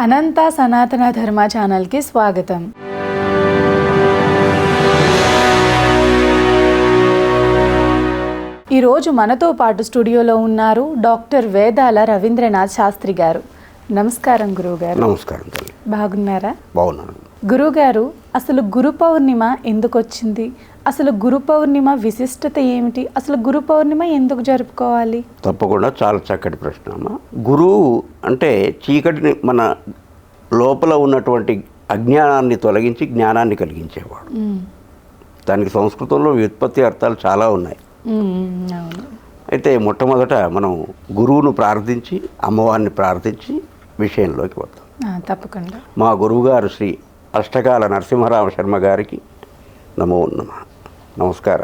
అనంత సనాతన ధర్మ ఛానల్కి స్వాగతం. ఈరోజు మనతో పాటు స్టూడియోలో ఉన్నారు డాక్టర్ వేదాల రవీంద్రనాథ్ శాస్త్రి గారు. నమస్కారం గురువుగారు. నమస్కారం బాగున్నారా? బాగున్నాను. గురుగారు అసలు గురు పౌర్ణిమ ఎందుకు వచ్చింది అసలు గురు పౌర్ణిమ విశిష్టత ఏమిటి? అసలు గురు పౌర్ణిమ ఎందుకు జరుపుకోవాలి? తప్పకుండా చాలా చక్కటి ప్రశ్న అమ్మ. గురువు అంటే చీకటిని మన లోపల ఉన్నటువంటి అజ్ఞానాన్ని తొలగించి జ్ఞానాన్ని కలిగించేవాడు. దానికి సంస్కృతంలో వ్యుత్పత్తి అర్థాలు చాలా ఉన్నాయి. అయితే మొట్టమొదట మనం గురువును ప్రార్థించి అమ్మవారిని ప్రార్థించి విషయంలోకి వద్దాం. తప్పకుండా. మా గురువుగారు శ్రీ అష్టకాల నరసింహరామ శర్మ గారికి నమో నమ. नमस्कार।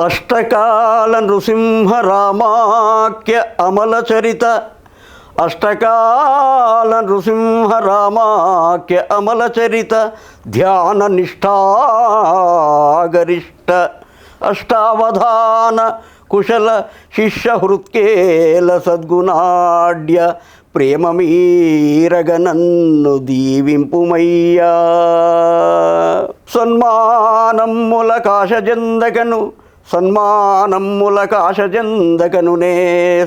अष्टकाल नृसिंह रामाख्य अमल चरित अष्टकाल नृसिंह रामाख्य अमल चरित ध्यान निष्ठा गरिष्ठ अष्टावधान कुशल शिष्य हृत्केल सद्गुणाढ़ ప్రేమ మీరగ నన్ను దీవింపుమయ్యా. సన్మానమ్ముల కాశజందకను సన్మానమ్ముల కాశజందకనునే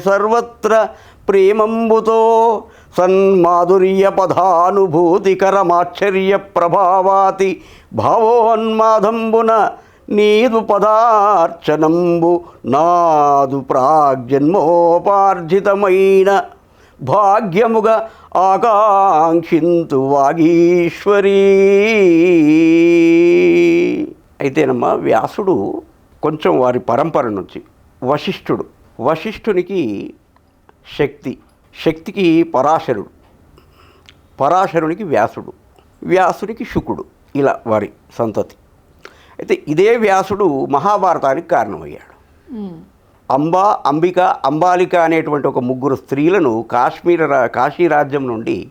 సర్వత్ర ప్రేమంబుతో సన్మాధుర్య పదానుభూతికరమాశ్చర్య ప్రభావాతి భావోన్మాదంబున నీదు పదార్చనంబు నాదు ప్రాగ్జన్మోపార్జితమైన భాగ్యముగా ఆకాంక్షింతు వాగీశ్వరీ. అయితేనమ్మా వ్యాసుడు కొంచెం వారి పరంపర నుంచి వశిష్ఠుడు. వశిష్ఠునికి శక్తి శక్తికి పరాశరుడు. పరాశరునికి వ్యాసుడు వ్యాసునికి శుకుడు ఇలా వారి సంతతి. అయితే ఇదే వ్యాసుడు మహాభారతానికి కారణమయ్యాడు. అంబా అంబిక అంబాలిక అనేటువంటి ఒక ముగ్గురు స్త్రీలను కాశ్మీర రా- కాశీ రాజ్యం నుండి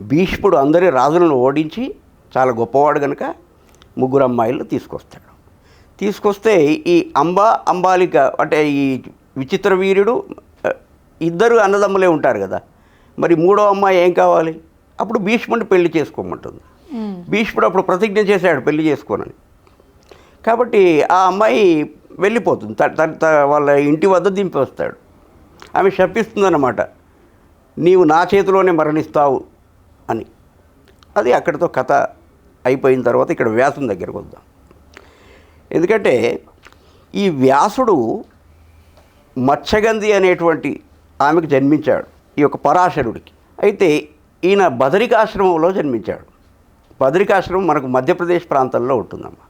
భీష్ముడు అందరి రాజులను ఓడించి చాలా గొప్పవాడు కనుక ముగ్గురు అమ్మాయిలను తీసుకొస్తాడు. తీసుకొస్తే ఈ అంబా అంబాలిక అంటే ఈ విచిత్ర వీరుడు ఇద్దరు అన్నదమ్ములే ఉంటారు కదా. మరి మూడో అమ్మాయి ఏం కావాలి? అప్పుడు భీష్ముడిని పెళ్ళి చేసుకోమంటుంది. భీష్ముడు అప్పుడు ప్రతిజ్ఞ చేశాడు పెళ్ళి చేసుకోనని. కాబట్టి ఆ అమ్మాయి వెళ్ళిపోతుంది. వాళ్ళ ఇంటి వద్ద దింపి వస్తాడు ఆమె శపిస్తుందన్నమాట. నీవు నా చేతిలోనే మరణిస్తావు అని. అది అక్కడితో కథ అయిపోయిన తర్వాత ఇక్కడ వ్యాసం దగ్గరకు వద్దాం. ఎందుకంటే ఈ వ్యాసుడు మత్స్యగంధి అనేటువంటి ఆమెకు జన్మించాడు ఈ యొక్క పరాశరుడికి. అయితే ఈయన బదరికాశ్రమంలో జన్మించాడు. బదరికాశ్రమం మనకు మధ్యప్రదేశ్ ప్రాంతంలో ఉంటుందమ్మా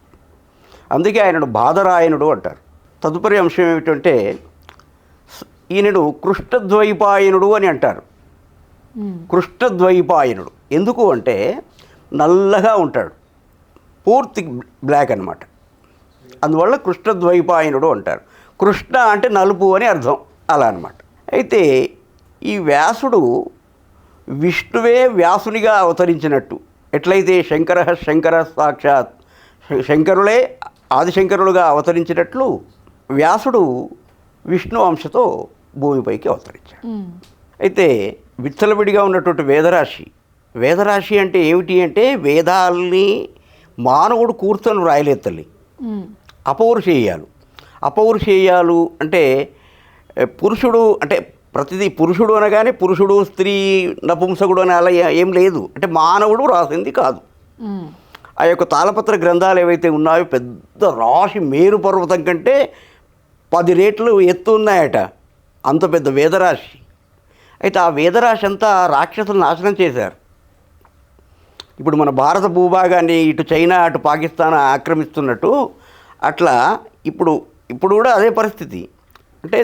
అందుకే ఆయనను బాదరాయణుడు అంటారు. తదుపరి అంశం ఏమిటంటే ఈయనను కృష్ణద్వైపాయనుడు అని అంటారు. కృష్ణద్వైపాయనుడు. ఎందుకు అంటే నల్లగా ఉంటాడు. పూర్తి బ్లాక్ అన్నమాట. అందువల్ల కృష్ణద్వైపాయనుడు అంటారు. కృష్ణ అంటే నలుపు అని అర్థం. అలా అన్నమాట. అయితే ఈ వ్యాసుడు విష్ణువే వ్యాసునిగా అవతరించినట్టు. ఎట్లయితే శంకర శంకర సాక్షాత్ శంకరులే ఆదిశంకరులుగా అవతరించినట్లు వ్యాసుడు విష్ణు అంశతో భూమిపైకి అవతరించాడు. అయితే విచ్చలవిడిగా ఉన్నటువంటి వేదరాశి వేదరాశి అంటే ఏమిటి అంటే వేదాల్ని మానవుడు కూర్చొని వ్రాయలేదు తల్లి. అపౌరుషేయాలు అపౌరుషేయాలు అంటే పురుషుడు అంటే ప్రతిదీ పురుషుడు అనగానే పురుషుడు స్త్రీ నపుంసకుడు అని అలా ఏ- లేదు అంటే మానవుడు రాసింది కాదు. ఆ యొక్క తాళపత్ర గ్రంథాలు ఏవైతే ఉన్నాయో పెద్ద రాశి మేరు పర్వతం కంటే పది రేట్లు ఎత్తు ఉన్నాయట. అంత పెద్ద వేదరాశి. అయితే ఆ వేదరాశి అంతా రాక్షసులు నాశనం చేశారు. ఇప్పుడు మన భారత భూభాగాన్ని ఇటు చైనా అటు పాకిస్తాన్ ఆక్రమిస్తున్నట్టు అట్లా ఇప్పుడు ఇప్పుడు కూడా అదే పరిస్థితి. అంటే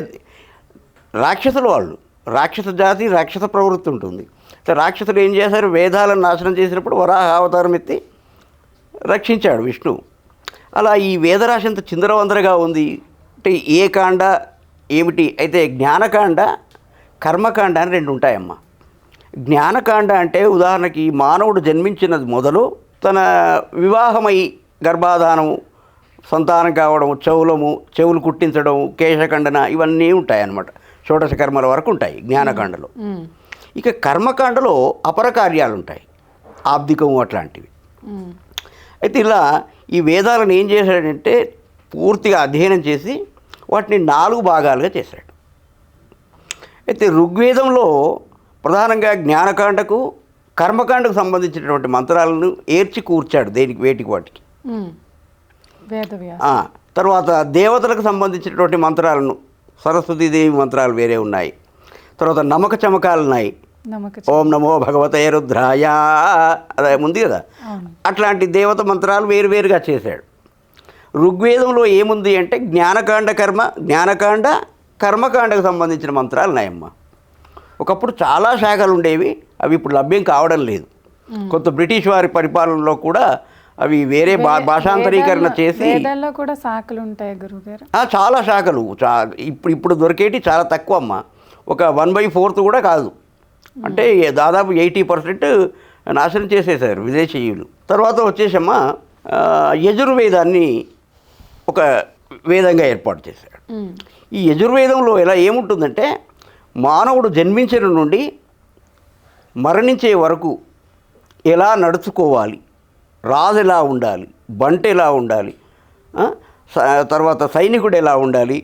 రాక్షసులు వాళ్ళు రాక్షస జాతి రాక్షస ప్రవృత్తి ఉంటుంది. రాక్షసులు ఏం చేశారు? వేదాలను నాశనం చేసినప్పుడు వరాహ అవతారం ఎత్తి రక్షించాడు విష్ణు. అలా ఈ వేదరాశి అంత చిందరవందరగా ఉంది. అంటే ఏ కాండ ఏమిటి? అయితే జ్ఞానకాండ కర్మకాండ అని రెండు ఉంటాయమ్మా. జ్ఞానకాండ అంటే ఉదాహరణకి మానవుడు జన్మించినది మొదలు తన వివాహమై గర్భాధానము సంతానం కావడం చెవులము చెవులు కుట్టించడం కేశఖండన ఇవన్నీ ఉంటాయన్నమాట. షోడశ కర్మల వరకు ఉంటాయి జ్ఞానకాండలో. ఇక కర్మకాండలో అపర కార్యాలు ఉంటాయి. ఆబ్దికం అట్లాంటివి. అయితే ఇలా ఈ వేదాలను ఏం చేశాడంటే పూర్తిగా అధ్యయనం చేసి వాటిని నాలుగు భాగాలుగా చేశాడు. అయితే ఋగ్వేదంలో ప్రధానంగా జ్ఞానకాండకు కర్మకాండకు సంబంధించినటువంటి మంత్రాలను ఏర్చి కూర్చాడు దేనికి వేటికి వాటికి. తర్వాత దేవతలకు సంబంధించినటువంటి మంత్రాలను సరస్వతీదేవి మంత్రాలు వేరే ఉన్నాయి. తర్వాత నమక చమకాలు ఉన్నాయి. నమ్మక ఓం నమో భగవతే రుద్రాయ. అదే ఉంది కదా? అట్లాంటి దేవత మంత్రాలు వేరువేరుగా చేశాడు. ఋగ్వేదంలో ఏముంది అంటే జ్ఞానకాండ కర్మ జ్ఞానకాండ కర్మకాండకు సంబంధించిన మంత్రాలు ఉన్నాయమ్మ. ఒకప్పుడు చాలా శాఖలు ఉండేవి అవి ఇప్పుడు లభ్యం కావడం లేదు. కొంత బ్రిటిష్ వారి పరిపాలనలో కూడా అవి వేరే భా భాషాంతరీకరణ చేసి కూడా శాఖలు ఉంటాయి గురుగారు చాలా శాఖలు. చా ఇప్పుడు ఇప్పుడు దొరికేటి చాలా తక్కువ అమ్మ ఒక వన్ బై ఫోర్త్ కూడా కాదు. అంటే దాదాపు ఎయిటీ పర్సెంట్ నాశనం చేసేసారు విదేశీయులు తర్వాత వచ్చేసమ్మ యజుర్వేదాన్ని ఒక వేదంగా ఏర్పాటు చేశాడు ఉమ్. ఈ యజుర్వేదంలో ఎలా ఏముంటుందంటే మానవుడు జన్మించిన నుండి మరణించే వరకు ఎలా నడుచుకోవాలి రాజు ఎలా ఉండాలి బంట ఎలా ఉండాలి తర్వాత సైనికుడు ఎలా ఉండాలి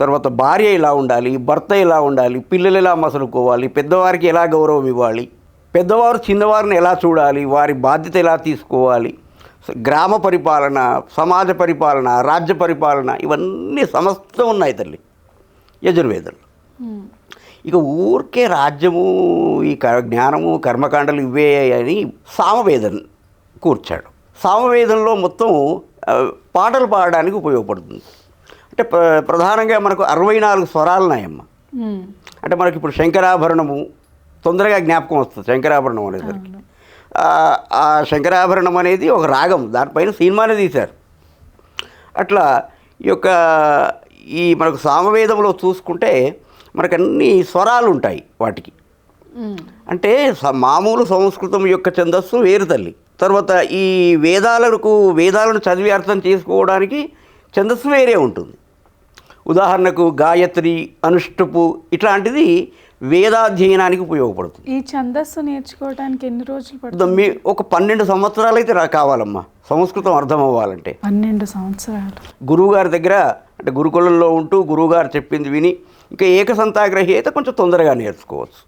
తర్వాత భార్య ఎలా ఉండాలి భర్త ఎలా ఉండాలి పిల్లలు ఎలా మసలుకోవాలి పెద్దవారికి ఎలా గౌరవం ఇవ్వాలి పెద్దవారు చిన్నవారిని ఎలా చూడాలి వారి బాధ్యత ఎలా తీసుకోవాలి గ్రామ పరిపాలన సమాజ పరిపాలన రాజ్య పరిపాలన ఇవన్నీ సమస్తం ఉన్నాయి తల్లి యజుర్వేదంలో. ఇక ఊరికే రాజ్యము ఈ క- జ్ఞానము కర్మకాండలు ఇవే అని సామవేదం కూర్చాడు. సామవేదంలో మొత్తం పాటలు పాడడానికి ఉపయోగపడుతుంది. అంటే ప్ర- ప్రధానంగా మనకు అరవై నాలుగు స్వరాలు ఉన్నాయమ్మ. అంటే మనకి ఇప్పుడు శంకరాభరణము తొందరగా జ్ఞాపకం వస్తుంది శంకరాభరణం అనేసరికి. ఆ- శంకరాభరణం అనేది ఒక రాగం దానిపైన సినిమానే తీశారు అట్లా ఈ యొక్క ఈ మనకు సామవేదంలో చూసుకుంటే మనకు అన్ని స్వరాలు ఉంటాయి వాటికి. అంటే మామూలు సంస్కృతం యొక్క ఛందస్సు వేరు తల్లి తర్వాత ఈ వేదాలకు వేదాలను చదివి అర్థం చేసుకోవడానికి ఛందస్సు వేరే ఉంటుంది. ఉదాహరణకు గాయత్రి అనుష్టుపు ఇట్లాంటిది వేదాధ్యయనానికి ఉపయోగపడుతుంది. ఈ ఛందస్సు నేర్చుకోవడానికి ఎన్ని రోజులు పడుతుంది? మీ ఒక పన్నెండు సంవత్సరాలు అయితే రా కావాలమ్మా. సంస్కృతం అర్థం అవ్వాలంటే పన్నెండు సంవత్సరాలు. గురువుగారి దగ్గర అంటే గురుకులంలో ఉంటూ గురువుగారు చెప్పింది విని ఇంకా ఏకసంతాగ్రహి అయితే కొంచెం తొందరగా నేర్చుకోవచ్చు.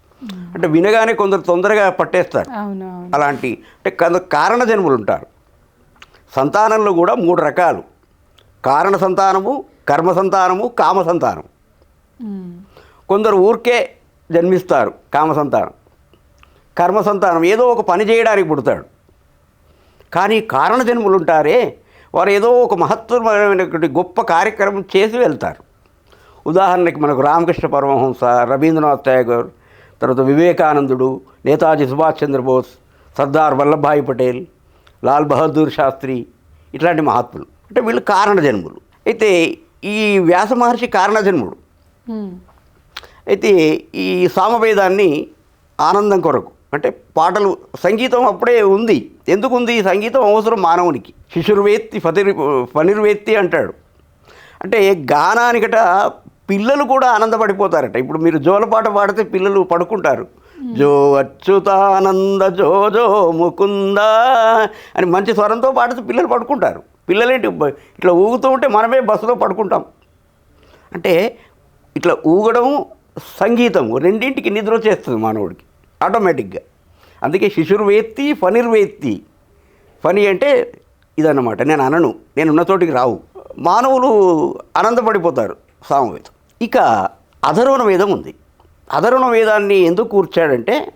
అంటే వినగానే కొందరు తొందరగా పట్టేస్తారు. అలాంటి అంటే కారణ జన్ములు ఉంటారు సంతానంలో కూడా మూడు రకాలు. కారణ సంతానము కర్మ సంతానము కామ సంతానం. కొందరు ఊరికే జన్మిస్తారు కామ సంతానం. కర్మ సంతానం ఏదో ఒక పని చేయడానికి పుడతాడు. కానీ కారణ జన్ములు ఉంటారే వారు ఏదో ఒక మహత్తరమైనటువంటి గొప్ప కార్యక్రమం చేసి వెళ్తారు. ఉదాహరణకి మనకు రామకృష్ణ పరమహంస రవీంద్రనాథ్ ఠాగూర్ తర్వాత వివేకానందుడు నేతాజీ సుభాష్ చంద్రబోస్ సర్దార్ వల్లభాయ్ పటేల్ లాల్ బహదూర్ శాస్త్రి ఇట్లాంటి మహాత్ములు. అంటే వీళ్ళు కారణ జన్ములు అయితే ఈ వ్యాస మహర్షి కారణ జన్ముడు. అయితే ఈ సామవేదాన్ని ఆనందం కొరకు అంటే పాటలు సంగీతం అప్పుడే ఉంది. ఎందుకు ఉంది ఈ సంగీతం అవసరం మానవునికి. శిశుర్వేత్తి ఫతిర్ ఫనిర్వేత్తి అంటాడు. అంటే గానానికట పిల్లలు కూడా ఆనందపడిపోతారట. ఇప్పుడు మీరు జోలపాట పాడితే పిల్లలు పడుకుంటారు. జో అచ్యుతానంద జో జో ముకుంద అని మంచి స్వరంతో పాడితే పిల్లలు పడుకుంటారు. పిల్లలేంటి ఇట్లా ఊగుతూ ఉంటే మనమే బస్సులో పడుకుంటాం. అంటే ఇట్లా ఊగడం సంగీతం రెండింటికి నిద్ర వచ్చేస్తుంది మానవుడికి ఆటోమేటిక్గా. అందుకే శిశుర్వేత్తి ఫనిర్వేత్తి ఫని అంటే ఇదన్నమాట నేను అనను నేను ఉన్న చోటికి రావు. మానవులు ఆనందపడిపోతారు సామవేదం. ఇక అధర్వణ వేదం ఉంది. అధర్వణ వేదాన్ని ఎందుకు కూర్చాడంటే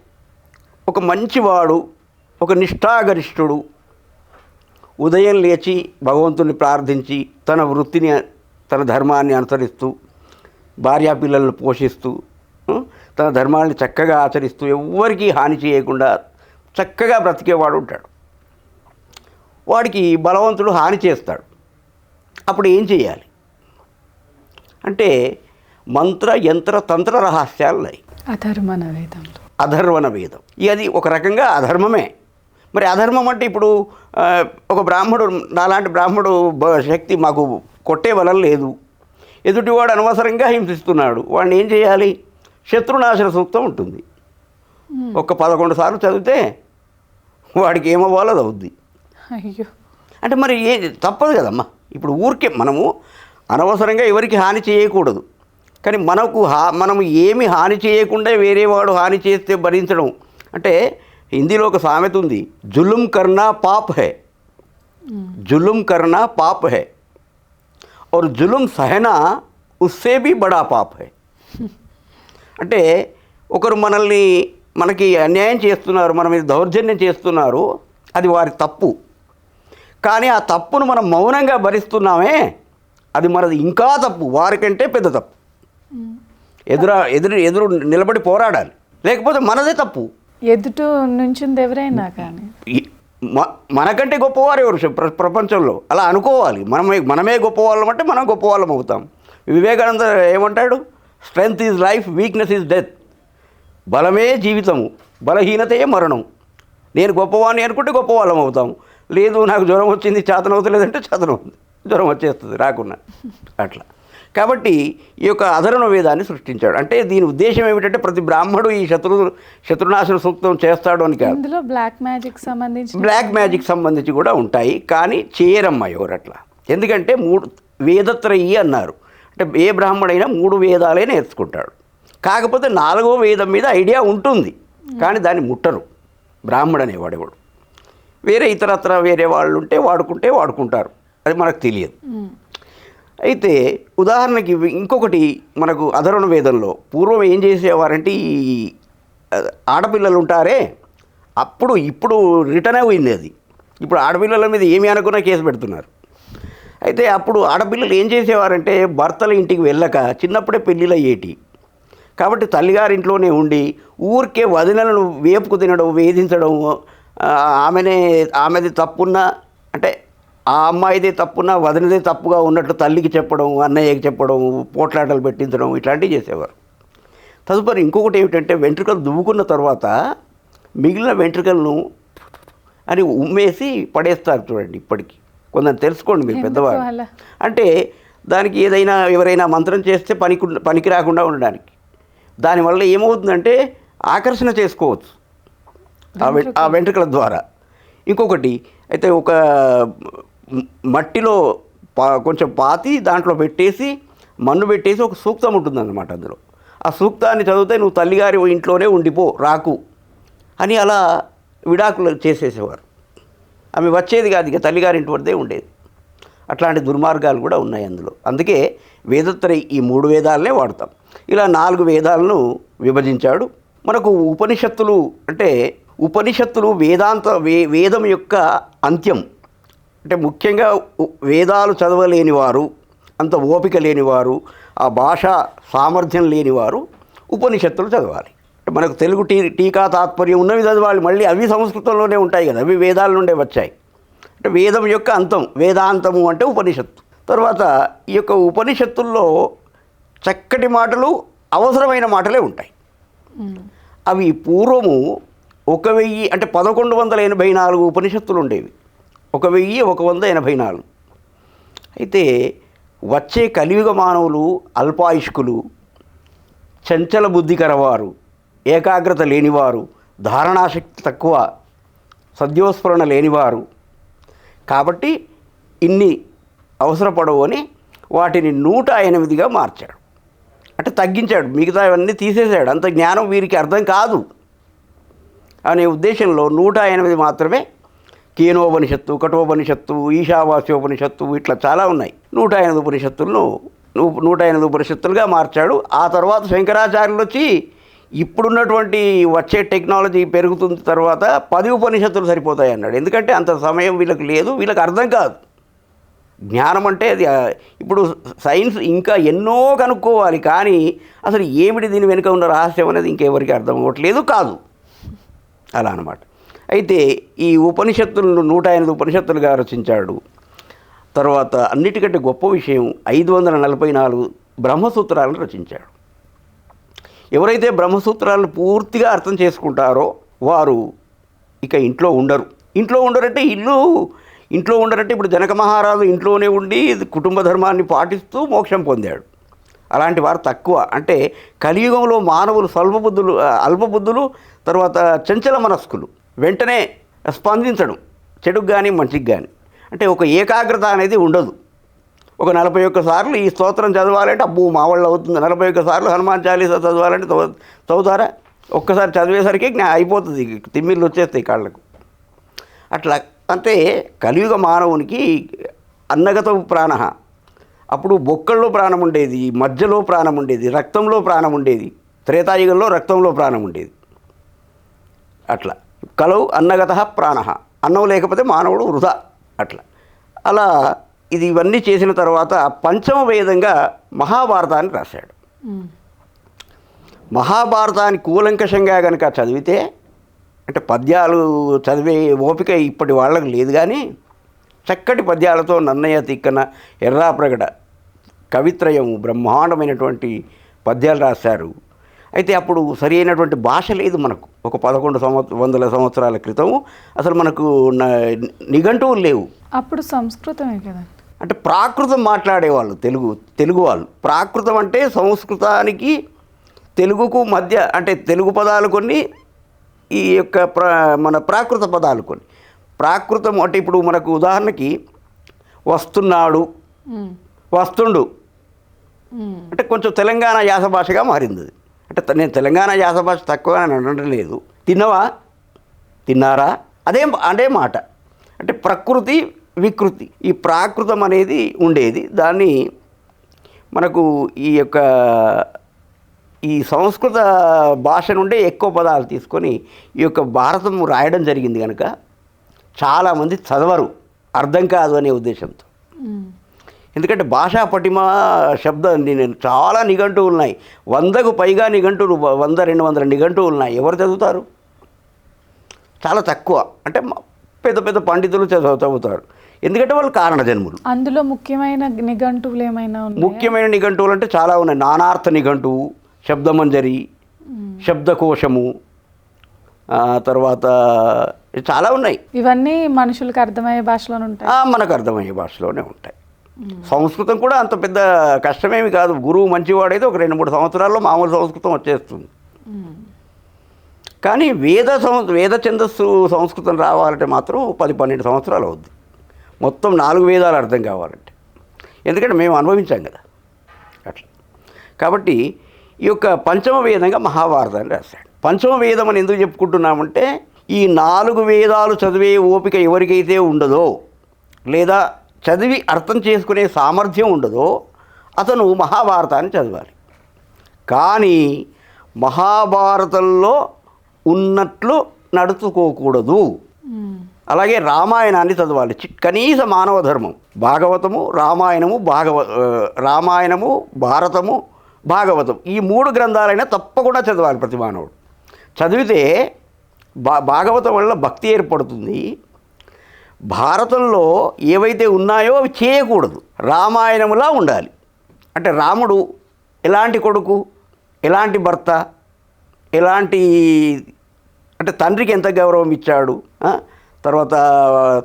ఒక మంచివాడు ఒక నిష్ఠాగరిష్ఠుడు ఉదయం లేచి భగవంతుని ప్రార్థించి తన వృత్తిని తన ధర్మాన్ని అనుసరిస్తూ భార్యా పిల్లలను పోషిస్తూ తన ధర్మాన్ని చక్కగా ఆచరిస్తూ ఎవ్వరికీ హాని చేయకుండా చక్కగా బ్రతికేవాడు ఉంటాడు. వాడికి బలవంతుడు హాని చేస్తాడు. అప్పుడు ఏం చేయాలి? అంటే మంత్ర యంత్ర తంత్ర రహస్యాలు ఉన్నాయి. అధర్మణ వేదంలో అధర్వణ వేదం. ఇక అది ఒక రకంగా అధర్మమే. మరి అధర్మం అంటే ఇప్పుడు ఒక బ్రాహ్మడు నాలాంటి బ్రాహ్మడు శక్తి మాకు కొట్టే బలం లేదు. ఎదుటివాడు అనవసరంగా హింసిస్తున్నాడు. వాడిని ఏం చేయాలి? శత్రునాశన సూక్తం ఉంటుంది. ఒక్క పదకొండు సార్లు చదివితే వాడికి ఏమవ్వాలో అది అవుద్ది. అయ్యో. అంటే మరి ఏ తప్పదు కదమ్మా. ఇప్పుడు ఊరికే మనము అనవసరంగా ఎవరికి హాని చేయకూడదు. కానీ మనకు హా మనం ఏమి హాని చేయకుండా వేరే వాడు హాని చేస్తే భరించడం అంటే హిందీలో ఒక సామెత ఉంది జులుం కర్నా పాప్ హై జులుం కర్నా పాప్ హై और जुलुम सहना उससे भी बड़ा పాప్ హై అంటే ఒకరు మనల్ని మనకి అన్యాయం చేస్తున్నారు మన మీద దౌర్జన్యం చేస్తున్నారు అది వారి తప్పు కానీ ఆ తప్పును మనం మౌనంగా భరిస్తున్నామే అది మనది ఇంకా తప్పు వారికంటే పెద్ద తప్పు ఎదుర ఎదురు ఎదురు నిలబడి పోరాడాలి లేకపోతే మనదే తప్పు ఎదుట నుంచింది ఎవరైనా కానీ. మనకంటే గొప్పవారు ఎవరు ప్రపంచంలో? అలా అనుకోవాలి. మనమే మనమే గొప్పవాళ్ళం అంటే మనం గొప్పవాళ్ళం అవుతాం. వివేకానంద ఏమంటాడు? Strength is life weakness is death. బలమే జీవితము బలహీనతయే మరణం. నేను గొప్పవాడిని అనుకుంటే గొప్పవాళ్ళం అవుతాం. లేదు నాకు జ్వరం వచ్చింది చేతనవుతలేదంటే చేతనవుతుంది. జ్వరం వచ్చేస్తుంది రాకున్నా. అట్లా. కాబట్టి ఈ యొక్క అధరణ వేదాన్ని సృష్టించాడు. అంటే దీని ఉద్దేశం ఏమిటంటే ప్రతి బ్రాహ్మడు ఈ శత్రు శత్రునాశన సూక్తం చేస్తాడు అని కాదు. ఇందులో బ్లాక్ మ్యాజిక్ సంబంధించి బ్లాక్ మ్యాజిక్ సంబంధించి కూడా ఉంటాయి. కానీ చేయరమ్మా ఎవరు అట్లా. ఎందుకంటే మూడు వేదత్రయి అన్నారు. అంటే ఏ బ్రాహ్మడైనా మూడు వేదాలే నేర్చుకుంటాడు. కాకపోతే నాలుగో వేదం మీద ఐడియా ఉంటుంది. కానీ దాన్ని ముట్టరు. బ్రాహ్మడు అనేవాడేవాడు వేరే ఇతరత్ర వేరే వాళ్ళు ఉంటే వాడుకుంటే వాడుకుంటారు. అది మనకు తెలియదు. అయితే ఉదాహరణకి ఇంకొకటి మనకు అధర్వణ వేదంలో పూర్వం ఏం చేసేవారంటే ఈ ఆడపిల్లలు ఉంటారే అప్పుడు ఇప్పుడు రిటర్న్ అయింది అది. ఇప్పుడు ఆడపిల్లల మీద ఏమి అనుకున్నా కేసు పెడుతున్నారు. అయితే అప్పుడు ఆడపిల్లలు ఏం చేసేవారంటే భర్తల ఇంటికి వెళ్ళక చిన్నప్పుడే పెళ్ళిళ్ళు అయ్యేటి కాబట్టి తల్లిగారింట్లోనే ఉండి ఊరికే వదినలను వేపుకు తినడం వేధించడం ఆమెనే ఆమెది తప్పున్నా అంటే ఆ అమ్మాయిదే తప్పున్నా వదినదే తప్పుగా ఉన్నట్లు తల్లికి చెప్పడం అన్నయ్యకి చెప్పడం పోట్లాటలు పెట్టించడం ఇట్లాంటివి చేసేవారు. తదుపరి ఇంకొకటి ఏమిటంటే వెంట్రుకలు దువ్వుకున్న తర్వాత మిగిలిన వెంట్రుకలను అని ఉమ్మేసి పడేస్తారు చూడండి ఇప్పటికీ. కొందరు తెలుసుకోండి మీరు పెద్దవారు? అంటే దానికి ఏదైనా ఎవరైనా మంత్రం చేస్తే పనికి పనికి రాకుండా ఉండడానికి. దానివల్ల ఏమవుతుందంటే ఆకర్షణ చేసుకోవచ్చు. ఆ వెంట్రుకల ద్వారా. ఇంకొకటి అయితే ఒక మట్టిలో పా కొంచెం పాతి దాంట్లో పెట్టేసి మన్ను పెట్టేసి ఒక సూక్తం ఉంటుందన్నమాట అందులో. ఆ సూక్తాన్ని చదివితే నువ్వు తల్లిగారి ఇంట్లోనే ఉండిపో రాకు అని అలా విడాకులు చేసేసేవారు. ఆమె వచ్చేది కాదు ఇక తల్లిగారి ఇంటి వద్దే ఉండేది. అట్లాంటి దుర్మార్గాలు కూడా ఉన్నాయి అందులో. అందుకే వేదత్రయ ఈ మూడు వేదాలనే వాడతాం. ఇలా నాలుగు వేదాలను విభజించాడు. మనకు ఉపనిషత్తులు అంటే ఉపనిషత్తులు వేదాంత వే వేదం యొక్క అంత్యం. అంటే ముఖ్యంగా వేదాలు చదవలేని వారు అంత ఓపిక లేనివారు ఆ భాష సామర్థ్యం లేనివారు ఉపనిషత్తులు చదవాలి. అంటే మనకు తెలుగు టీ టీకా తాత్పర్యం ఉన్నవి చదవాలి. మళ్ళీ అవి సంస్కృతంలోనే ఉంటాయి కదా అవి వేదాల నుండే వచ్చాయి. అంటే వేదం యొక్క అంతం వేదాంతము అంటే ఉపనిషత్తు. తర్వాత ఈ యొక్క ఉపనిషత్తుల్లో చక్కటి మాటలు అవసరమైన మాటలే ఉంటాయి. అవి పూర్వము ఒక వెయ్యి అంటే పదకొండు వందల ఎనభై నాలుగు ఉపనిషత్తులు ఉండేవి. ఒక వెయ్యి ఒక వంద ఎనభై నాలుగు. అయితే వచ్చే కలియుగ మానవులు అల్పాయుష్కులు చంచల బుద్ధి కరవారు ఏకాగ్రత లేనివారు ధారణాశక్తి తక్కువ సద్యోస్ఫురణ లేనివారు కాబట్టి ఇన్ని అవసరపడవు అని వాటిని నూట ఎనిమిదిగా మార్చాడు. అంటే తగ్గించాడు మిగతా ఇవన్నీ తీసేశాడు. అంత జ్ఞానం వీరికి అర్థం కాదు అనే ఉద్దేశంలో నూట ఎనిమిది మాత్రమే కేనోపనిషత్తు కఠోపనిషత్తు ఈశావాస్యోపనిషత్తు ఇట్లా చాలా ఉన్నాయి. నూట ఎనిమిది ఉపనిషత్తులను నూ- నూట ఎనిమిది ఉపనిషత్తులుగా మార్చాడు. ఆ తర్వాత శంకరాచార్యులు వచ్చి ఇప్పుడున్నటువంటి వచ్చే టెక్నాలజీ పెరుగుతున్న తర్వాత పది ఉపనిషత్తులు సరిపోతాయి అన్నాడు. ఎందుకంటే అంత సమయం వీళ్ళకి లేదు వీళ్ళకి అర్థం కాదు. జ్ఞానం అంటే అది ఇప్పుడు సైన్స్ ఇంకా ఎన్నో కనుక్కోవాలి కానీ అసలు ఏమిటి దీని వెనుక ఉన్న రహస్యం అనేది ఇంకెవరికి అర్థం అవ్వట్లేదు కాదు. అలా అనమాట అయితే ఈ ఉపనిషత్తులను నూట ఎనిమిది ఉపనిషత్తులుగా రచించాడు. తర్వాత అన్నిటికంటే గొప్ప విషయం ఐదు వందల నలభై నాలుగు బ్రహ్మసూత్రాలను రచించాడు. ఎవరైతే బ్రహ్మసూత్రాలను పూర్తిగా అర్థం చేసుకుంటారో వారు ఇక ఇంట్లో ఉండరు. ఇంట్లో ఉండరంటే ఇల్లు ఇంట్లో ఉండరంటే ఇప్పుడు జనక మహారాజు ఇంట్లోనే ఉండి కుటుంబ ధర్మాన్ని పాటిస్తూ మోక్షం పొందాడు. అలాంటి వారు తక్కువ. అంటే కలియుగంలో మానవులు స్వల్పబుద్ధులు అల్పబుద్ధులు తర్వాత చంచల మనస్కులు. వెంటనే స్పందించడం చెడుకు కానీ మంచికి కానీ అంటే ఒక ఏకాగ్రత అనేది ఉండదు. ఒక నలభై ఒక్క సార్లు ఈ స్తోత్రం చదవాలంటే అబ్బో మా వాళ్ళు అవుతుంది. నలభై ఒక్క సార్లు హనుమాన్ చాలీసా చదవాలంటే చదువుతారా? ఒక్కసారి చదివేసరికి జ్ఞా అయిపోతుంది. తిమ్మిళ్ళు వచ్చేస్తాయి కాళ్ళకు. అట్లా అంటే కలియుగ మానవునికి అన్నగత ప్రాణ. అప్పుడు బొక్కల్లో ప్రాణం ఉండేది మధ్యలో ప్రాణం ఉండేది రక్తంలో ప్రాణం ఉండేది త్రేతాయుగంలో రక్తంలో ప్రాణం ఉండేది. అట్లా. కలవు అన్నగత ప్రాణ. అన్నం లేకపోతే మానవుడు వృధా అట్లా. అలా ఇది ఇవన్నీ చేసిన తర్వాత పంచమ వేదంగా మహాభారతాన్ని రాశాడు. మహాభారతాన్ని కూలంకషంగా కనుక చదివితే అంటే పద్యాలు చదివే ఓపిక ఇప్పటి వాళ్ళకి లేదు కానీ చక్కటి పద్యాలతో నన్నయ్య తిక్కన ఎర్రాప్రగడ కవిత్రయం బ్రహ్మాండమైనటువంటి పద్యాలు రాశారు. అయితే అప్పుడు సరి అయినటువంటి భాష లేదు మనకు. ఒక పదకొండు సంవత్సర వందల సంవత్సరాల క్రితం అసలు మనకు నిఘంటువులు లేవు. అప్పుడు సంస్కృతమే కదా అంటే ప్రాకృతం మాట్లాడేవాళ్ళు తెలుగు తెలుగు వాళ్ళు ప్రాకృతం అంటే సంస్కృతానికి తెలుగుకు మధ్య అంటే తెలుగు పదాలు కొన్ని ఈ యొక్క ప్ర మన ప్రాకృత పదాలు కొన్ని. ప్రాకృతం అంటే ఇప్పుడు మనకు ఉదాహరణకి వస్తున్నాడు. వస్తుండు. అంటే కొంచెం తెలంగాణ యాస భాషగా మారింది. అంటే నేను తెలంగాణ యాస భాష తక్కువ అని అనడం లేదు. తిన్నవా? తిన్నారా? అదే అదే మాట. అంటే ప్రకృతి వికృతి ఈ ప్రాకృతం అనేది ఉండేది. దాన్ని మనకు ఈ యొక్క ఈ సంస్కృత భాష నుండే ఎక్కువ పదాలు తీసుకొని ఈ యొక్క భారతం రాయడం జరిగింది కనుక చాలామంది చదవరు. అర్థం కాదు అనే ఉద్దేశంతో. ఎందుకంటే భాషా పటిమ శబ్దం నేను చాలా నిఘంటువులు ఉన్నాయి. వందకు పైగా నిఘంటువులు వంద రెండు వందల నిఘంటువులు ఉన్నాయి. ఎవరు చదువుతారు? చాలా తక్కువ. అంటే పెద్ద పెద్ద పండితులు చదువు చదువుతారు. ఎందుకంటే వాళ్ళు కారణ జన్ములు. అందులో ముఖ్యమైన నిఘంటువులు ఏమైనా ముఖ్యమైన నిఘంటువులు అంటే చాలా ఉన్నాయి. నానార్థ నిఘంటువు శబ్దమంజరి శబ్దకోశము తర్వాత చాలా ఉన్నాయి. ఇవన్నీ మనుషులకు అర్థమయ్యే భాషలోనే ఉంటాయి. మనకు అర్థమయ్యే భాషలోనే ఉంటాయి. సంస్కృతం కూడా అంత పెద్ద కష్టమేమి కాదు. గురువు మంచివాడైతే ఒక రెండు మూడు సంవత్సరాల్లో మామూలు సంస్కృతం వచ్చేస్తుంది. కానీ వేద సం వేద ఛందస్సు సంస్కృతం రావాలంటే మాత్రం పది పన్నెండు సంవత్సరాలు అవుద్ది. మొత్తం నాలుగు వేదాలు అర్థం కావాలంటే. ఎందుకంటే మేము అనుభవించాం కదా. అట్లా. కాబట్టి ఈ యొక్క పంచమ వేదంగా మహాభారతాన్ని రాశాడు. పంచమ వేదం అని ఎందుకు చెప్పుకుంటున్నామంటే ఈ నాలుగు వేదాలు చదివే ఓపిక ఎవరికైతే ఉండదో లేదా చదివి అర్థం చేసుకునే సామర్థ్యం ఉండదో అతను మహాభారతాన్ని చదవాలి. కానీ మహాభారతంలో ఉన్నట్లు నడుచుకోకూడదు. అలాగే రామాయణాన్ని చదవాలి. చి- కనీస మానవ ధర్మం. భాగవతము రామాయణము భాగవ రామాయణము భారతము భాగవతం. ఈ మూడు గ్రంథాలైనా తప్పకుండా చదవాలి ప్రతి మానవుడు. చదివితే భా భాగవతం వల్ల భక్తి ఏర్పడుతుంది. భారతంలో ఏవైతే ఉన్నాయో అవి చేయకూడదు. రామాయణములా ఉండాలి. అంటే రాముడు ఎలాంటి కొడుకు ఎలాంటి భర్త ఎలాంటి అంటే తండ్రికి ఎంత గౌరవం ఇచ్చాడు? తర్వాత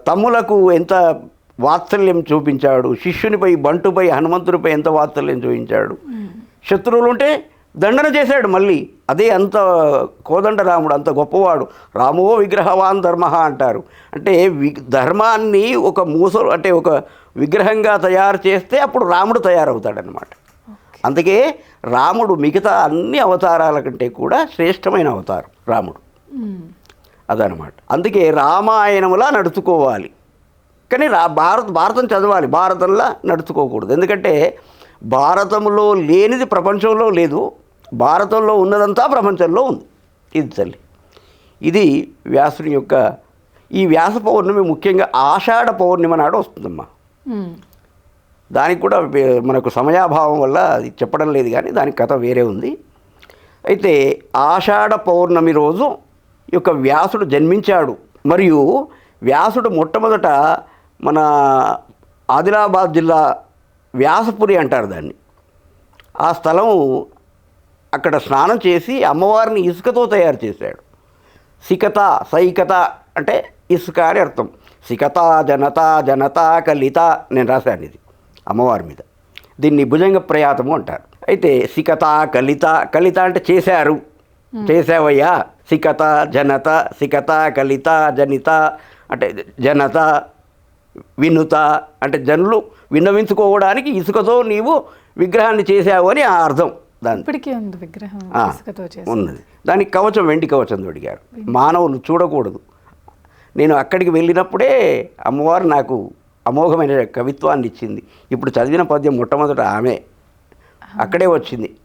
తమ్ములకు ఎంత వాత్సల్యం చూపించాడు శిష్యునిపై బంటుపై హనుమంతుడిపై ఎంత వాత్సల్యం చూపించాడు. శత్రువులు ఉంటే దండన చేశాడు మళ్ళీ. అదే అంత కోదండరాముడు అంత గొప్పవాడు. రామో విగ్రహవాన్ ధర్మ అంటారు. అంటే వి ధర్మాన్ని ఒక మూసలు అంటే ఒక విగ్రహంగా తయారు చేస్తే అప్పుడు రాముడు తయారవుతాడనమాట అందుకే రాముడు మిగతా అన్ని అవతారాల కంటే కూడా శ్రేష్టమైన అవతారం రాముడు. అదనమాట అందుకే రామాయణములా నడుచుకోవాలి. కానీ రా భారత భారతం చదవాలి. భారతంలా నడుచుకోకూడదు. ఎందుకంటే భారతంలో లేనిది ప్రపంచంలో లేదు. భారతంలో ఉన్నదంతా ప్రపంచంలో ఉంది. ఇది తల్లి. ఇది వ్యాసుని యొక్క ఈ వ్యాస పౌర్ణమి ముఖ్యంగా ఆషాఢ పౌర్ణిమ నాడు వస్తుందమ్మా. దానికి కూడా మనకు సమయాభావం వల్ల అది చెప్పడం లేదు కానీ దానికి కథ వేరే ఉంది. అయితే ఆషాఢ పౌర్ణమి రోజు ఈ యొక్క వ్యాసుడు జన్మించాడు. మరియు వ్యాసుడు మొట్టమొదట మన ఆదిలాబాద్ జిల్లా వ్యాసపురి అంటారు దాన్ని. ఆ స్థలం అక్కడ స్నానం చేసి అమ్మవారిని ఇసుకతో తయారు చేశాడు. సికత సైకత అంటే ఇసుక అని అర్థం. సికత జనత జనత కలిత నేను రాశాను ఇది అమ్మవారి మీద. దీన్ని భుజంగ ప్రయాతము అంటారు. అయితే సికత కలిత కలిత అంటే చేశారు. చేసావయ్యా సికత జనత సికత కలిత జనిత అంటే జనత వినుత అంటే జనులు విన్నవించుకోవడానికి ఇసుకతో నీవు విగ్రహాన్ని చేసావు అని ఆ అర్థం. దాని ఇప్పటికీ ఉంది విగ్రహం ఉన్నది. దానికి కవచం వెండి కవచం తొడిగారు. మానవులు చూడకూడదు. నేను అక్కడికి వెళ్ళినప్పుడే అమ్మవారు నాకు అమోఘమైన కవిత్వాన్ని ఇచ్చింది. ఇప్పుడు చదివిన పద్యం మొట్టమొదట ఆమె. అక్కడే వచ్చింది.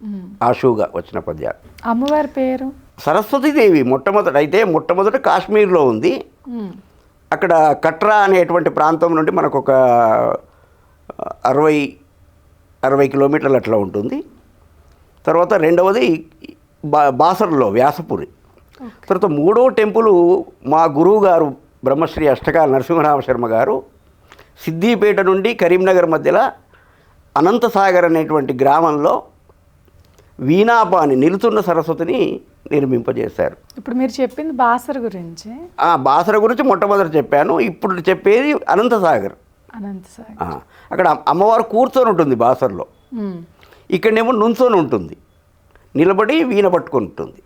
ఆషుగా వచ్చిన పద్యాలు. అమ్మవారి పేరు? సరస్వతీదేవి మొట్టమొదట అయితే మొట్టమొదట కాశ్మీర్లో ఉంది. అక్కడ కట్రా అనేటువంటి ప్రాంతం నుండి మనకు ఒక అరవై అరవై కిలోమీటర్లు అట్లా ఉంటుంది. తర్వాత రెండవది బా బాసర్లో వ్యాసపురి. తర్వాత మూడో టెంపుల్ మా గురువు గారు బ్రహ్మశ్రీ అష్టకాల నరసింహరామ శర్మ గారు సిద్దిపేట నుండి కరీంనగర్ మధ్యలో అనంతసాగర్ అనేటువంటి గ్రామంలో వీణాపాని నిలుతున్న సరస్వతిని నిర్మింపజేశారు. ఇప్పుడు మీరు చెప్పింది బాసర గురించి? ఆ బాసర గురించి మొట్టమొదటి చెప్పాను. ఇప్పుడు చెప్పేది అనంతసాగర్. అనంత సార్ ఆ, అక్కడ అమ్మవారు కూర్చొని ఉంటుంది బాసర్లో. ఇక్కడనేమో నుంచొని ఉంటుంది. నిలబడి వీణ పట్టుకొని ఉంటుంది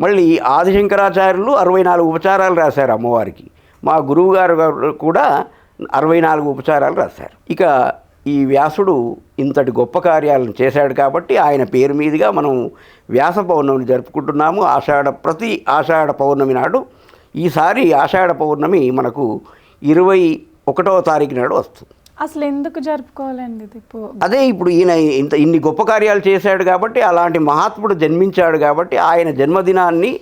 మళ్ళీ ఆదిశంకరాచార్యులు అరవై నాలుగు ఉపచారాలు రాశారు అమ్మవారికి. మా గురువు గారు గారు కూడా అరవై నాలుగు ఉపచారాలు రాశారు. ఇక ఈ వ్యాసుడు ఇంతటి గొప్ప కార్యాలను చేశాడు కాబట్టి ఆయన పేరు మీదుగా మనం వ్యాస పౌర్ణమిని జరుపుకుంటున్నాము. ఆషాఢ ప్రతి ఆషాఢ పౌర్ణమి నాడు ఈసారి ఆషాఢ పౌర్ణమి మనకు ఇరవై ఒకటవ తారీఖు నాడు వస్తుంది. అసలు ఎందుకు జరుపుకోవాలండి అదే ఇప్పుడు ఈయన ఇంత ఇన్ని గొప్ప కార్యాలు చేశాడు కాబట్టి అలాంటి మహాత్ముడు జన్మించాడు కాబట్టి ఆయన జన్మదినాన్ని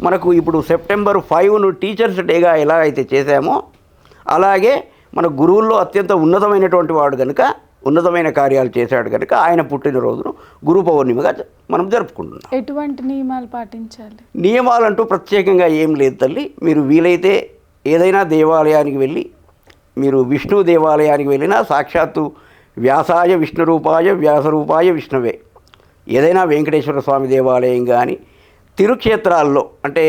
మనకు ఇప్పుడు సెప్టెంబర్ ఫైవ్ను టీచర్స్ డేగా ఎలా అయితే చేశామో అలాగే మన గురువుల్లో అత్యంత ఉన్నతమైనటువంటి వాడు కనుక ఉన్నతమైన కార్యాలు చేశాడు కనుక ఆయన పుట్టినరోజును గురు పౌర్ణిమగా మనం జరుపుకుంటున్నాం. ఎటువంటి నియమాలు పాటించాలి? నియమాలంటూ ప్రత్యేకంగా ఏం లేదు తల్లి. మీరు వీలైతే ఏదైనా దేవాలయానికి వెళ్ళి మీరు విష్ణు దేవాలయానికి వెళ్ళినా సాక్షాత్తు వ్యాసాయ విష్ణురూపాయ వ్యాసరూపాయ విష్ణువే. ఏదైనా వెంకటేశ్వర స్వామి దేవాలయం కానీ తిరుక్షేత్రాల్లో అంటే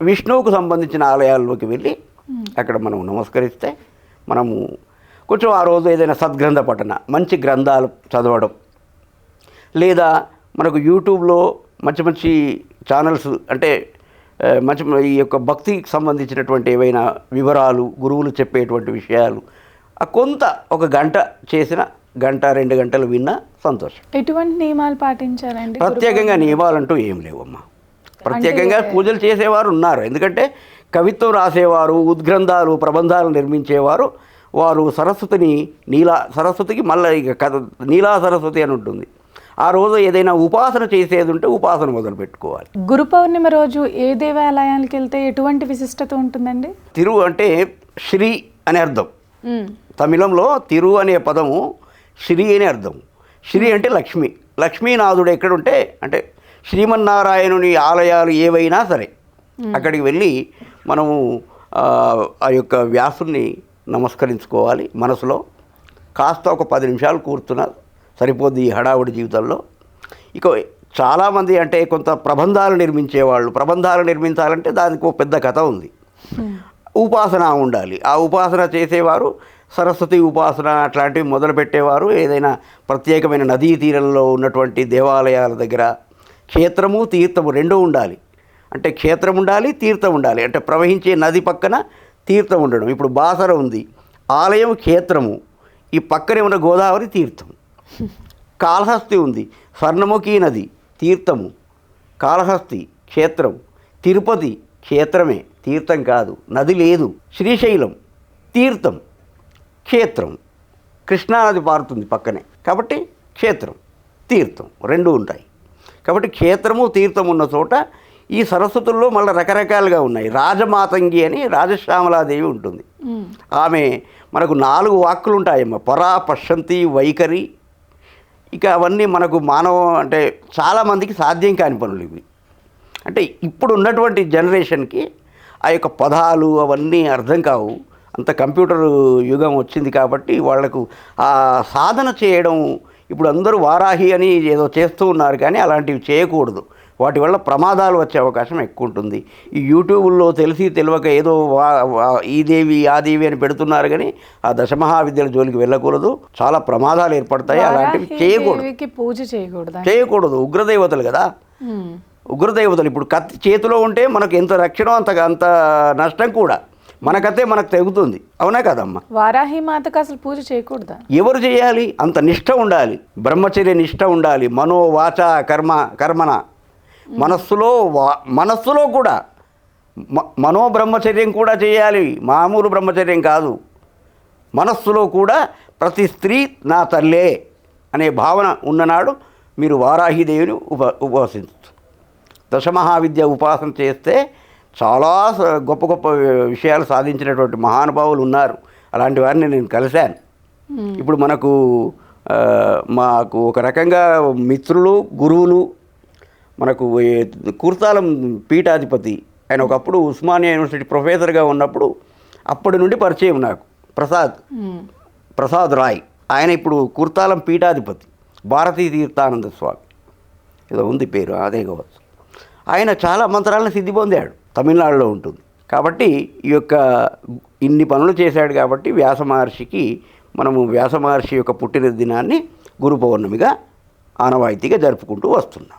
విష్ణువుకు సంబంధించిన ఆలయాల్లోకి వెళ్ళి అక్కడ మనం నమస్కరిస్తే మనము కొంచెం ఆ రోజు ఏదైనా సద్గ్రంథ పఠన మంచి గ్రంథాలు చదవడం లేదా మనకు యూట్యూబ్లో మంచి మంచి ఛానల్స్ అంటే మంచి ఈ యొక్క భక్తికి సంబంధించినటువంటి ఏవైనా వివరాలు గురువులు చెప్పేటువంటి విషయాలు ఆ కొంత ఒక గంట చేసిన గంట రెండు గంటలు విన్నా సంతోషం. ఎటువంటి నియమాలు పాటించాలండి ప్రత్యేకంగా నియమాలంటూ ఏం లేవమ్మా. ప్రత్యేకంగా పూజలు చేసేవారు ఉన్నారు. ఎందుకంటే కవిత్వం రాసేవారు ఉద్గ్రంథాలు ప్రబంధాలు నిర్మించేవారు. వారు సరస్వతిని నీలా సరస్వతికి మళ్ళీ ఇక కథ నీలా సరస్వతి అని ఉంటుంది. ఆ రోజు ఏదైనా ఉపాసన చేసేది ఉంటే ఉపాసన మొదలు పెట్టుకోవాలి. గురు పౌర్ణిమ రోజు ఏ దేవాలయానికి వెళ్తే ఎటువంటి విశిష్టత ఉంటుందండి? తిరు అంటే శ్రీ అనే అర్థం. తమిళంలో తిరు అనే పదము శ్రీ అనే అర్థం. శ్రీ అంటే లక్ష్మి. లక్ష్మీనాథుడు ఎక్కడుంటే అంటే శ్రీమన్నారాయణుని ఆలయాలు ఏవైనా సరే అక్కడికి వెళ్ళి మనము ఆ, ఆ యొక్క వ్యాసుని నమస్కరించుకోవాలి మనసులో. కాస్త ఒక పది నిమిషాలు కూర్చున్న సరిపోద్ది ఈ హడావుడి జీవితంలో. ఇక చాలామంది అంటే కొంత ప్రబంధాలు నిర్మించేవాళ్ళు ప్రబంధాలు నిర్మించాలంటే దానికి ఒక పెద్ద కథ ఉంది. ఉపాసన ఉండాలి. ఆ ఉపాసన చేసేవారు సరస్వతి ఉపాసన అట్లాంటివి మొదలుపెట్టేవారు ఏదైనా ప్రత్యేకమైన నదీ తీరంలో ఉన్నటువంటి దేవాలయాల దగ్గర క్షేత్రము తీర్థము రెండూ ఉండాలి. అంటే క్షేత్రం ఉండాలి తీర్థం ఉండాలి. అంటే ప్రవహించే నది పక్కన తీర్థం ఉండడం. ఇప్పుడు బాసర ఉంది. ఆలయం క్షేత్రము. ఈ పక్కనే ఉన్న గోదావరి తీర్థం. కాళహస్తి ఉంది. స్వర్ణముఖి నది తీర్థము. కాళహస్తి క్షేత్రం. తిరుపతి క్షేత్రమే. తీర్థం కాదు. నది లేదు. శ్రీశైలం తీర్థం. క్షేత్రం. కృష్ణానది పారుతుంది పక్కనే. కాబట్టి క్షేత్రం తీర్థం రెండు ఉంటాయి. కాబట్టి క్షేత్రము తీర్థం ఉన్న చోట ఈ సరస్వతుల్లో మళ్ళీ రకరకాలుగా ఉన్నాయి. రాజమాతంగి అని రాజశ్యామలాదేవి ఉంటుంది. ఆమె మనకు నాలుగు వాక్కులు ఉంటాయమ్మ పరా పశ్యంతి వైఖరి ఇక అవన్నీ మనకు మానవం అంటే చాలామందికి సాధ్యం కాని పనులు ఇవి. అంటే ఇప్పుడు ఉన్నటువంటి జనరేషన్కి ఆ యొక్క పదాలు అవన్నీ అర్థం కావు. అంత కంప్యూటర్ యుగం వచ్చింది కాబట్టి వాళ్ళకు ఆ సాధన చేయడం ఇప్పుడు అందరూ వారాహి అని ఏదో చేస్తూ ఉన్నారు కానీ అలాంటివి చేయకూడదు. వాటి వల్ల ప్రమాదాలు వచ్చే అవకాశం ఎక్కువ ఉంటుంది ఈ యూట్యూబ్లో తెలిసి తెలియక ఏదో ఈ దేవి ఆ దేవి అని పెడుతున్నారు కానీ ఆ దశమహావిద్యల జోలికి వెళ్ళకూడదు. చాలా ప్రమాదాలు ఏర్పడతాయి. అలాంటివి చేయకూడదు. పూజ చేయకూడదా? చేయకూడదు. ఉగ్రదేవతలు కదా. ఉగ్రదేవతలు ఇప్పుడు కత్తి చేతిలో ఉంటే మనకు ఎంత రక్షణ అంత అంత నష్టం కూడా మన కత్తే మనకు తెగుతుంది. అవునా కదమ్మా? వారాహి మాతకు అసలు పూజ చేయకూడదా? ఎవరు చేయాలి? అంత నిష్ట ఉండాలి. బ్రహ్మచర్య నిష్ట ఉండాలి. మనో వాచ కర్మ కర్మన. మనస్సులో వా మనస్సులో కూడా మ- మనో బ్రహ్మచర్యం కూడా చేయాలి. మామూలు బ్రహ్మచర్యం కాదు. మనస్సులో కూడా ప్రతి స్త్రీ నా తల్లే అనే భావన ఉన్ననాడు మీరు వారాహిదేవిని ఉప ఉపవసించు దశమహావిద్య ఉపాసన చేస్తే చాలా గొప్ప గొప్ప విషయాలు సాధించినటువంటి మహానుభావులు ఉన్నారు. అలాంటి వారిని నేను కలిశాను. ఇప్పుడు మనకు మాకు ఒక రకంగా మిత్రులు గురువులు మనకు కూర్తాలం పీఠాధిపతి ఆయన ఒకప్పుడు ఉస్మానియా యూనివర్సిటీ ప్రొఫెసర్గా ఉన్నప్పుడు అప్పటి నుండి పరిచయం నాకు. ప్రసాద్. ప్రసాద్ రాయ్. ఆయన ఇప్పుడు కుర్తాలం పీఠాధిపతి. భారతీ తీర్థానంద స్వామి. ఏదో ఉంది పేరు అదే కావచ్చు. ఆయన చాలా మంత్రాలను సిద్ధి పొందాడు. తమిళనాడులో ఉంటుంది. కాబట్టి ఈ యొక్క ఇన్ని పనులు చేశాడు కాబట్టి వ్యాస మహర్షికి మనము వ్యాస మహర్షి యొక్క పుట్టిన దినాన్ని గురు పౌర్ణమిగా ఆనవాయితీగా జరుపుకుంటూ వస్తున్నాం.